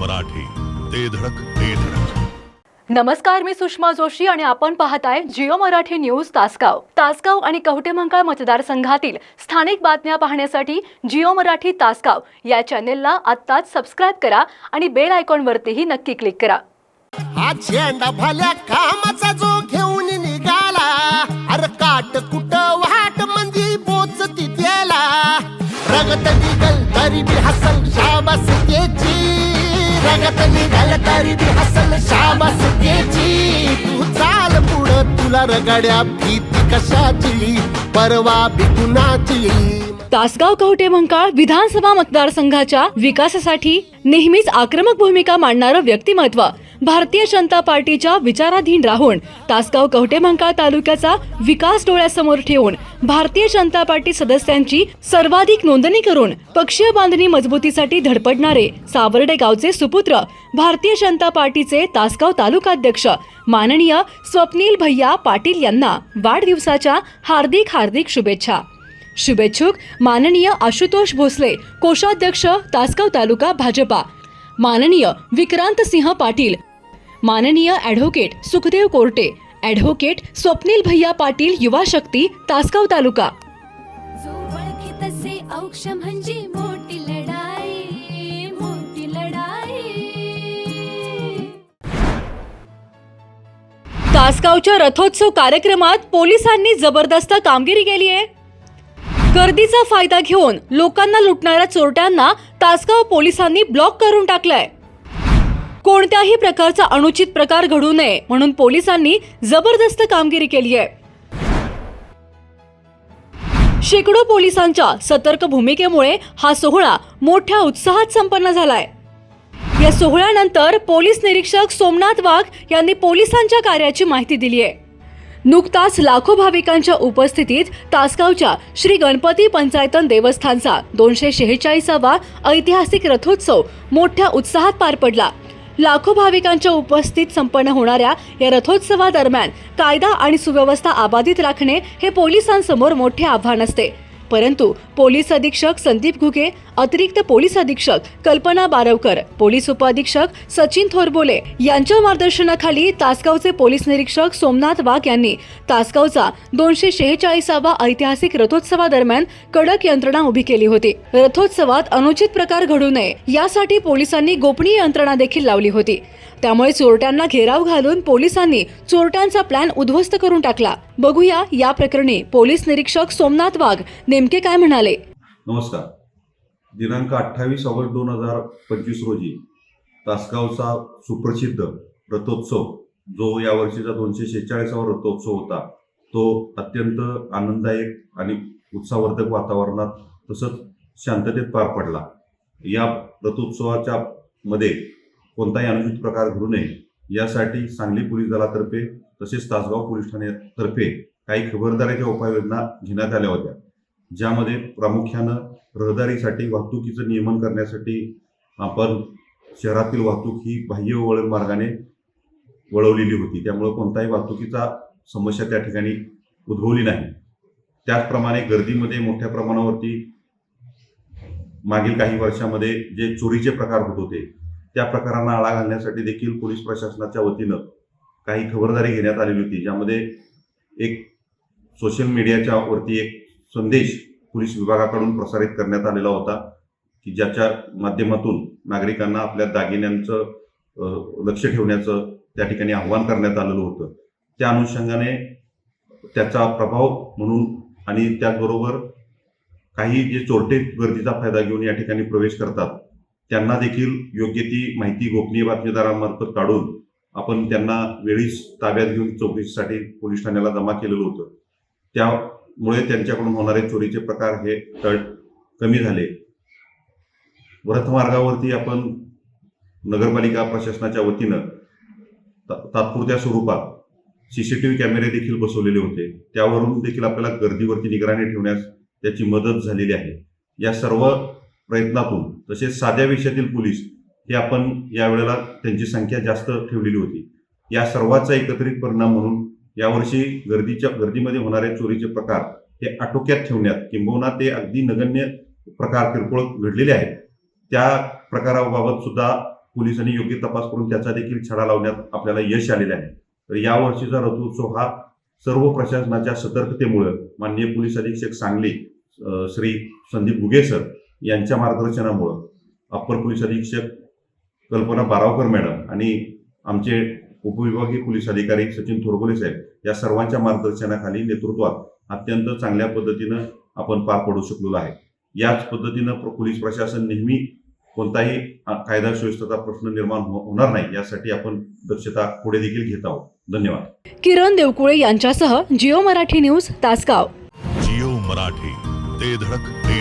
मराठी. ते धडक ते धडक. नमस्कार मी सुषमा जोशी आणि आपण पाहताय जिओ मराठी न्यूज तासगाव. तासगाव आणि कवटेमंकाळ मतदारसंघातील स्थानिक बातम्या पाहण्यासाठी जिओ मराठी तासगाव या चॅनेलला आत्ताच सबस्क्राईब करा आणि बेल आयकॉनवरतीही नक्की क्लिक करा. हा झेंडा भल्या कामाचा जो घेऊन तुला रगड्या भीती कशाची? परवा बिकुनाची तासगाव कवटेमंकाळ विधानसभा मतदारसंघाच्या विकासासाठी नेहमीच आक्रमक भूमिका मांडणारं व्यक्तिमत्व. भारतीय जनता पार्टीच्या विचाराधीन राहून तासगाव कवटेमंकाळ तालुक्याचा विकास डोळ्यासमोर ठेवून भारतीय जनता पार्टी सदस्यांची सर्वाधिक नोंदणी करून पक्षीय बांधणी मजबूतीसाठी धडपडणारे सावर्डे गावचे सुपुत्र भारतीय जनता पार्टीचे तासगाव तालुकाध्यक्ष माननीय स्वप्नील भैया पाटील यांना वाढदिवसाच्या हार्दिक हार्दिक शुभेच्छा. शुभेच्छुक माननीय आशुतोष भोसले कोषाध्यक्ष तासगाव तालुका भाजपा. माननीय विक्रांत सिंह पाटील माननीय ॲडव्होकेट सुखदेव कोर्टे ॲडव्होकेट स्वप्नील भैया पाटील युवा शक्ती तासगाव तालुका. औक्ष म्हणजे मोठी लढाई मोठी लढाई. तासगावच्या रथोत्सव कार्यक्रमात पोलिसांनी जबरदस्त कामगिरी केली आहे. गर्दीचा फायदा घेऊन लोकांना लुटणाऱ्या चोरट्यांना तासगाव पोलिसांनी ब्लॉक करून टाकलाय. कोणत्याही प्रकारचा अनुचित प्रकार घडू नये म्हणून पोलिसांनी जबरदस्त कामगिरी केली आहे. शेकडो पोलिसांच्या सतर्क भूमिकेमुळे हा सोहळा मोठ्या उत्साहात संपन्न झालाय. या सोहळ्यानंतर पोलीस निरीक्षक सोमनाथ वाघ यांनी पोलिसांच्या कार्याची माहिती दिली आहे. नुकताच लाखो भाविकांच्या उपस्थितीत तासगावच्या श्री गणपती पंचायतन देवस्थानचा दोनशे शेहेचाळीसावा ऐतिहासिक रथोत्सव मोठ्या उत्साहात पार पडला. लाखो भाविकांच्या उपस्थित संपन्न होणाऱ्या या रथोत्सवादरम्यान कायदा आणि सुव्यवस्था अबाधित राखणे हे पोलिसांसमोर मोठे आव्हान असते. परंतु पोलीस अधीक्षक संदीप घुगे अतिरिक्त पोलीस अधीक्षक कल्पना बारवकर पोलीस उपअधीक्षक सचिन थोरबोले यांच्या मार्गदर्शनाखाली तासगावचे पोलीस निरीक्षक सोमनाथ वाघ यांनी तासगावचा दोनशे शेहेचाळीसावा ऐतिहासिक रथोत्सवादरम्यान कडक यंत्रणा उभी केली होती. रथोत्सवात अनुचित प्रकार घडू नये यासाठी पोलिसांनी गोपनीय यंत्रणा देखील लावली होती. त्यामुळे चोरट्यांना घेराव घालून पोलिसांनी चोरट्यांचा प्लॅन उद्ध्वस्त करून टाकला. बघूया या प्रकरणी पोलीस निरीक्षक सोमनाथ वाघ नेमके काय म्हणाले. नमस्कार. दिनांक अठ्ठावीस ऑगस्ट दोन हजार पंचवीस रोजी तासगावचा सुप्रसिद्ध रथोत्सव जो या वर्षीचा दोनशे शेहेचाळीसावा रथोत्सव होता तो अत्यंत आनंददायक आणि उत्साहवर्धक वातावरणात तसंच शांततेत पार पडला. या रथोत्सवाच्या मध्ये कोणताही अनुचित प्रकार घडू नये. यासाठी सांगली पोलीस दलातर्फे तसेच तासगाव पोलीस ठाण्यातर्फे काही खबरदारीच्या उपाययोजना घेण्यात आल्या होत्या. ज्यामध्ये प्रामुख्यानं रहदारीसाठी वाहतुकीचं नियमन करण्यासाठी आपण शहरातील वाहतूक ही बाह्य वळण मार्गाने वळवलेली होती. त्यामुळे कोणताही वाहतुकीचा समस्या त्या ठिकाणी उद्भवली नाही. त्याचप्रमाणे गर्दीमध्ये मोठ्या प्रमाणावरती मागील काही वर्षामध्ये जे चोरीचे प्रकार होत होते त्या प्रकारांना आळा घालण्यासाठी देखील पोलीस प्रशासनाच्या वतीनं काही खबरदारी घेण्यात आलेली होती. ज्यामध्ये एक सोशल मीडियाच्या वरती एक संदेश पोलीस विभागाकडून प्रसारित करण्यात आलेला होता की ज्याच्या माध्यमातून नागरिकांना आपल्या दागिन्यांचं लक्ष ठेवण्याचं त्या ठिकाणी आव्हान करण्यात आलेलं होतं. त्या अनुषंगाने त्याचा प्रभाव म्हणून आणि त्याचबरोबर काही जे चोरटे गर्दीचा फायदा घेऊन या ठिकाणी प्रवेश करतात त्यांना देखील योग्य ती माहिती गोपनीय बातमीदारांमार्फत काढून आपण त्यांना वेळीच ताब्यात घेऊन चौकशीसाठी पोलीस ठाण्याला जमा केलेलं होतं. त्यामुळे त्यांच्याकडून होणारे चोरीचे प्रकार हे तळ कमी झाले. व्रतमार्गावरती आपण नगरपालिका प्रशासनाच्या वतीनं ता- तात्पुरत्या स्वरूपात सीसीटीव्ही कॅमेरे देखील बसवलेले होते. त्यावरून देखील आपल्याला गर्दीवरती निगराणी ठेवण्यास त्याची मदत झालेली आहे. या सर्व प्रयत्नातून तसेच साध्या विषयातील पोलीस हे आपण यावेळेला त्यांची संख्या जास्त ठेवलेली होती. या सर्वाचा एकत्रित परिणाम म्हणून यावर्षी गर्दीच्या गर्दीमध्ये होणारे चोरीचे प्रकार हे आटोक्यात ठेवण्यात किंबहुना ते अगदी नगण्य प्रकार किरकोळ घडलेले आहेत. त्या प्रकाराबाबत सुद्धा पोलिसांनी योग्य तपास करून त्याचा देखील छडा लावण्यात आपल्याला यश आलेले आहे. तर यावर्षीचा रथोत्सव हा सर्व प्रशासनाच्या सतर्कतेमुळे माननीय पोलीस अधीक्षक सांगली श्री संदीप गुगे सर यांच्या मार्गदर्शनामुळं अप्पर पोलीस अधीक्षक कल्पना बारावकर मॅडम आणि आमचे उपविभागीय पोलीस अधिकारी सचिन थोरबोले साहेब या सर्वांच्या मार्गदर्शनाखाली नेतृत्वात अत्यंत चांगल्या पद्धतीनं आपण पार पडू शकलेलो आहे. याच पद्धतीनं प्र- पोलीस प्रशासन नेहमी कोणताही कायदा सुव्यवस्थेचा प्रश्न निर्माण हो- होणार नाही यासाठी आपण दक्षता पुढे देखील घेत आहोत. धन्यवाद. किरण देवकुळे यांच्यासह जिओ मराठी न्यूज तासगाव. जिओ मराठी ते धडक ते